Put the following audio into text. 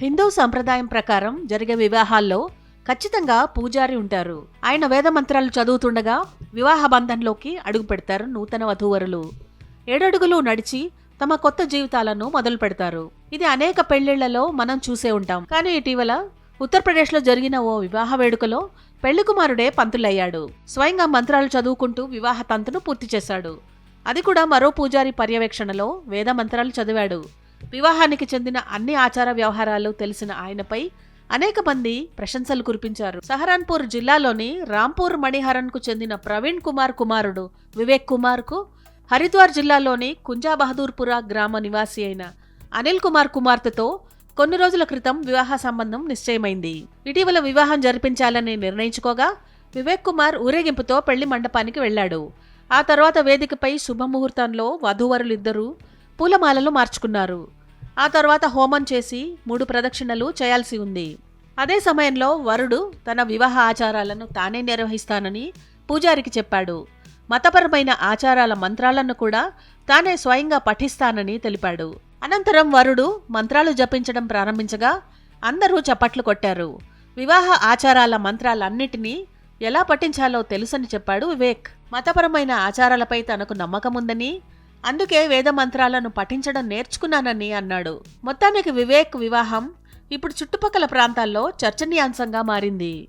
హిందూ సంప్రదాయం ప్రకారం జరిగే వివాహాల్లో ఖచ్చితంగా పూజారి ఉంటారు. ఆయన వేద మంత్రాలు చదువుతుండగా వివాహ బంధంలోకి అడుగు పెడతారు నూతన వధూవరులు. ఏడడుగులు నడిచి తమ కొత్త జీవితాలను మొదలు పెడతారు. ఇది అనేక పెళ్ళిళ్ళలో మనం చూసే ఉంటాం. కానీ ఇటీవల ఉత్తరప్రదేశ్లో జరిగిన ఓ వివాహ వేడుకలో పెళ్ళి కుమారుడే పంతులయ్యాడు. స్వయంగా మంత్రాలు చదువుకుంటూ వివాహ తంతును పూర్తి చేశాడు. అది కూడా మరో పూజారి పర్యవేక్షణలో వేద మంత్రాలు చదివాడు. వివాహానికి చెందిన అన్ని ఆచార వ్యవహారాలు తెలిసిన ఆయనపై అనేక మంది ప్రశంసలు కురిపించారు. సహరాన్పూర్ జిల్లాలోని రాంపూర్ మణిహరన్కు చెందిన ప్రవీణ్ కుమార్ కుమారుడు వివేక్ కుమార్కు హరిద్వార్ జిల్లాలోని కుంజాబహదూర్పుర గ్రామ నివాసి అయిన అనిల్ కుమార్ కుమార్తెతో కొన్ని రోజుల క్రితం వివాహ సంబంధం నిశ్చయమైంది. ఇటీవల వివాహం జరిపించాలని నిర్ణయించుకోగా వివేక్ కుమార్ ఊరేగింపుతో పెళ్ళి మండపానికి వెళ్ళాడు ఆ తర్వాత వేదికపై శుభముహూర్తంలో వధూవరులిద్దరూ పూలమాలలు మార్చుకున్నారు. ఆ తర్వాత హోమం చేసి మూడు ప్రదక్షిణలు చేయాల్సి ఉంది. అదే సమయంలో వరుడు తన వివాహ ఆచారాలను తానే నిర్వహిస్తానని పూజారికి చెప్పాడు. మతపరమైన ఆచారాల మంత్రాలను కూడా తానే స్వయంగా పఠిస్తానని తెలిపాడు. అనంతరం వరుడు మంత్రాలు జపించడం ప్రారంభించగా అందరూ చప్పట్లు కొట్టారు. వివాహ ఆచారాల మంత్రాలన్నిటినీ ఎలా పఠించాలో తెలుసని చెప్పాడు వివేక్. మతపరమైన ఆచారాలపై తనకు నమ్మకం ఉందని అందుకే వేద మంత్రాలను పఠించడం నేర్చుకున్నానని అన్నాడు. మొత్తానికి వివేక్ వివాహం ఇప్పుడు చుట్టుపక్కల ప్రాంతాల్లో చర్చనీయాంశంగా మారింది.